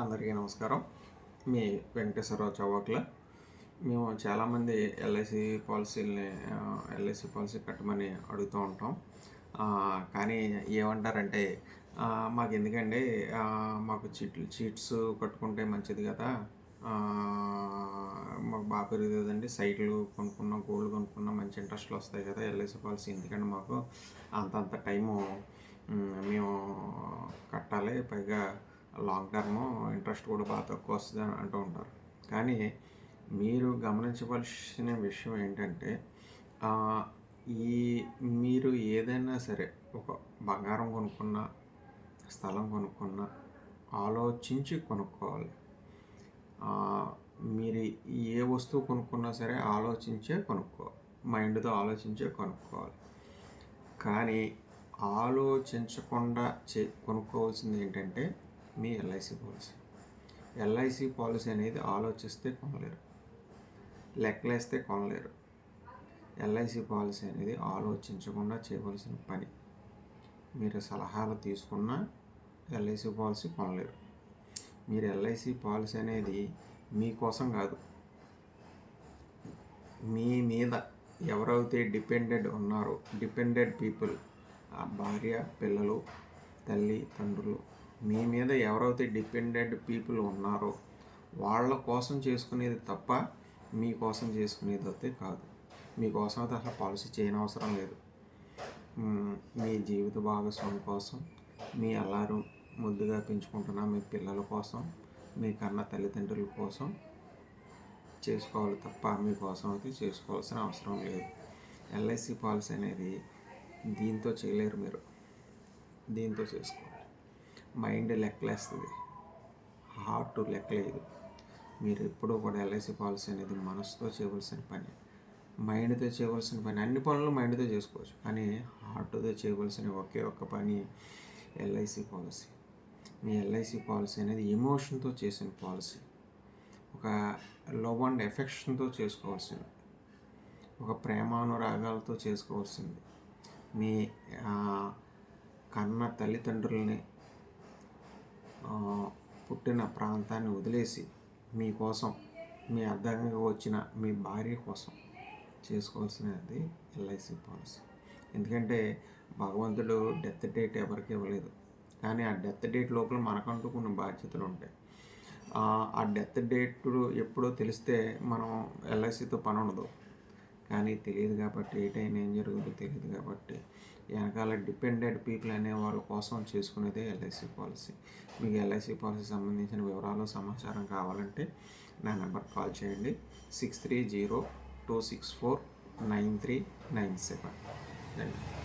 అందరికీ నమస్కారం. మీ వెంకటేశ్వరరావు చౌవక్ల. మేము చాలామంది ఎల్ఐసి పాలసీలని ఎల్ఐసి పాలసీ కట్టమని అడుగుతూ ఉంటాం. కానీ ఏమంటారంటే మాకు ఎందుకండి మాకు చీట్లు చీట్స్ కట్టుకుంటే మంచిది కదా. మాకు బాగా పెరుగుతుందండి. సైట్లు కొనుక్కున్నాం గోల్డ్ కొనుక్కున్నాం మంచి ఇంట్రెస్ట్లు వస్తాయి కదా ఎల్ఐసి పాలసీ. ఎందుకంటే మాకు అంత అంత టైము మేము కట్టాలి. పైగా లాంగ్ టర్మ్ ఇంట్రెస్ట్ కూడా బాగా తక్కువ వస్తుంది అని అంటూ ఉంటారు. కానీ మీరు గమనించవలసిన విషయం ఏంటంటే ఈ మీరు ఏదైనా సరే ఒక బంగారం కొనుక్కున్న స్థలం కొనుక్కున్నా ఆలోచించి కొనుక్కోవాలి. మీరు ఏ వస్తువు కొనుక్కున్నా సరే ఆలోచించే కొనుక్కోవాలి. మైండ్తో ఆలోచించే కొనుక్కోవాలి. కానీ ఆలోచించకుండా చే కొనుక్కోవాల్సింది ఏంటంటే మీ ఎల్ఐసి పాలసీ ఎల్ఐసి పాలసీ అనేది ఆలోచిస్తే కొనలేరు. లెక్కలేస్తే కొనలేరు. ఎల్ఐసి పాలసీ అనేది ఆలోచించకుండా చేయవలసిన పని. మీరు సలహాలు తీసుకున్న ఎల్ఐసి పాలసీ కొనలేరు. మీరు ఎల్ఐసి పాలసీ అనేది మీకోసం కాదు. మీ మీద ఎవరైతే డిపెండెడ్ ఉన్నారో డిపెండెడ్ పీపుల్ ఆ భార్య పిల్లలు తల్లి తండ్రులు మీ మీద ఎవరైతే డిపెండెడ్ పీపుల్ ఉన్నారో వాళ్ళ కోసం చేసుకునేది తప్ప మీకోసం చేసుకునేది అయితే కాదు. మీకోసం అయితే అసలు పాలసీ చేయని అవసరం లేదు. మీ జీవిత భాగస్వామి కోసం మీ అల్లారు ముద్దుగా పెంచుకుంటున్న మీ పిల్లల కోసం మీ కన్న తల్లిదండ్రుల కోసం చేసుకోవాలి తప్ప మీకోసం అయితే చేసుకోవాల్సిన అవసరం లేదు. ఎల్ఐసి పాలసీ అనేది దీంతో చేయలేరు మీరు. దీంతో చేసుకోవాలి మైండ్ లెక్కలేస్తుంది. హార్ట్ లెక్కలేదు. మీరు ఎప్పుడూ కూడా ఎల్ఐసి పాలసీ అనేది మనసుతో చేయవలసిన పని. మైండ్తో చేయవలసిన పని. అన్ని పనులు మైండ్తో చేసుకోవచ్చు. కానీ హార్ట్తో చేయవలసిన ఒకే ఒక్క పని ఎల్ఐసి పాలసీ. మీ ఎల్ఐసి పాలసీ అనేది ఎమోషన్తో చేసిన పాలసీ. ఒక లవ్ అండ్ ఎఫెక్షన్తో చేసుకోవాల్సింది. ఒక ప్రేమానురాగాలతో చేసుకోవాల్సింది. మీ కన్న తల్లిదండ్రులని పుట్టిన ప్రాంతాన్ని వదిలేసి మీకోసం మీ అర్థంగా వచ్చిన మీ భార్య కోసం చేసుకోవాల్సినది ఎల్ఐసి పాలసీ. ఎందుకంటే భగవంతుడు డెత్ డేట్ ఎవరికి ఇవ్వలేదు. కానీ ఆ డెత్ డేట్ లోపల మనకంటూ కొన్ని బాధ్యతలు ఉంటాయి. ఆ, డెత్ డేట్ ఎప్పుడో తెలిస్తే మనం ఎల్ఐసితో పని ఉండదు. కానీ తెలియదు కాబట్టి ఏ టైం ఏం జరుగుతుందో తెలియదు కాబట్టి వెనకాల డిపెండెడ్ పీపుల్ అనే వాళ్ళ కోసం చేసుకునేదే ఎల్ఐసి పాలసీ. మీకు ఎల్ఐసి పాలసీ సంబంధించిన వివరాలు సమాచారం కావాలంటే నా నెంబర్ కాల్ చేయండి. Six three zero two six four nine three nine seven. ధన్యవాదాలు.